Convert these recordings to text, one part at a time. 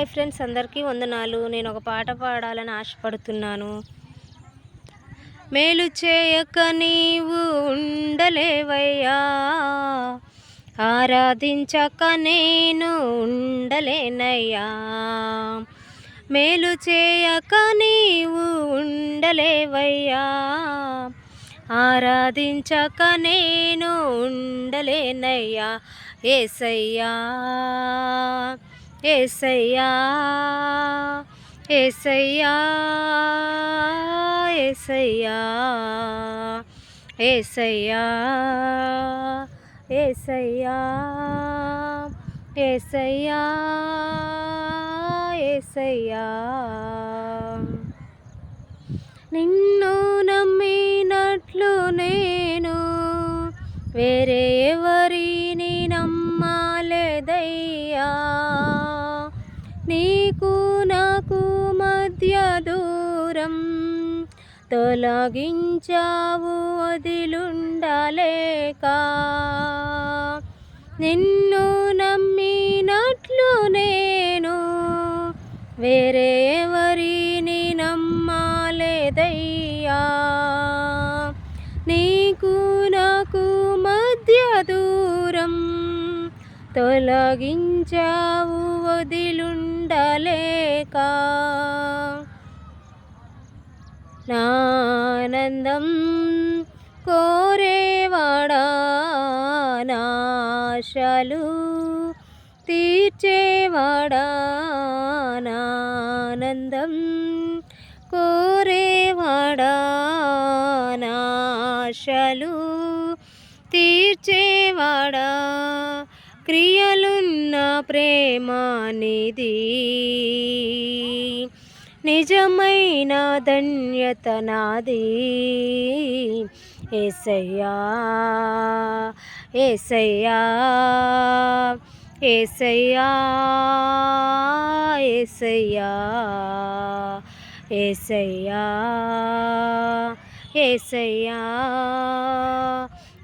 Hi friends అందరికీ వందనాలు. నేను ఒక పాట పాడాలని ఆశపడుతున్నాను. మేలు చేయక నీవు ఉండలేవయ్యా. ఆరాధించక నేను ఉండలేనయ్యా. మేలు చేయక నీవు ఉండలేవయ్యా. ఆరాధించక నేను ఉండలేనయ్యా. ఏసయ్యా. ఏసయ్యా ఏసయ్యా ఏసయ్యా ఏసయ్యా ఏసయ్యా ఏసయ్యా ఏసయ్యా. నిన్ను నమ్మినట్లు నేను వేరే ఎవరిని నమ్మాలేదయ్యా. నీకు నాకు మధ్య దూరం తొలగించావు వదిలుండలేక. నిన్ను నమ్మినట్లు నేను వేరే ఎవరిని నమ్మాలేదయ్యా. నీకు నాకు మధ్య దూరం తొలగించావు లేక నానందం కోరేవాడా నాశలు తీర్చేవాడా నానందం కోరేవాడా నాశలు తీర్చేవాడా క్రియలున్న ప్రేమానిది నిజమైన ధన్యత నాది. ఏసయ్యా ఏసయ్యా ఏసయ్యా ఏసయ్యా ఏసయ్యా ఏసయ్యా.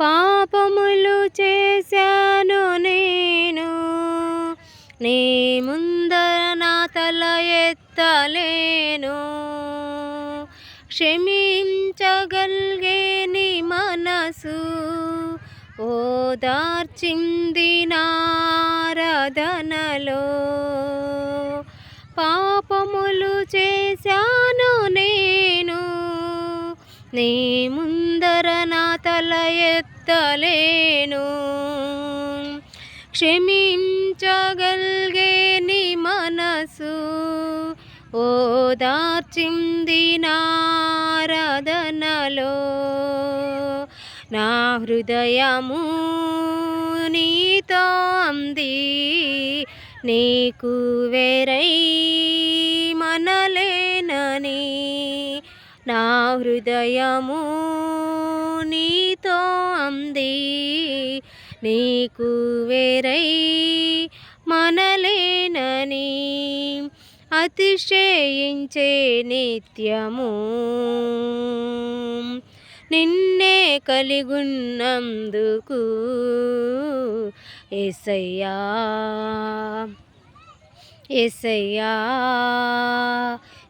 పాపములు చేశాను నేను. నీ ముందర నా తల ఎత్తలేను. క్షమించగలిగే నీ మనసు ఓదార్చింది నారదనలో. పాపములు చేశాను నేను. నీ ముందర నా తల ఎత్తలేను. క్షమించగలిగే నీ మనసు ఓదార్చింది నారదనలో నా హృదయము నీతో అంది నీకు వేరై మనలే నా హృదయము నీతో అంది. నీకు వేరై మనలేనని అతిశయించే నిత్యము. నిన్నే కలిగున్నందుకు ఎసయ్యా ఎసయ్యా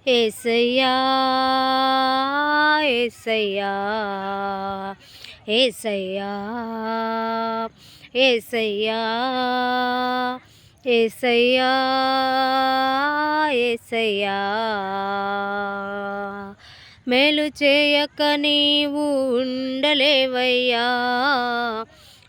ఏసయ్యా ఏసయ్యా ఏసయ్యా ఏసయ్యా ఏసయ్యా ఏసయ్యా. మేలు చేయక నీవు ఉండలేవయ్యా.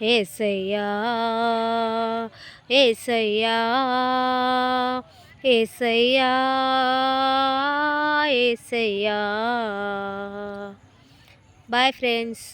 ఏసయ్యా ఏసయ్యా ఏసయ్యా ఏసయ్యా బాయ్ ఫ్రెండ్స్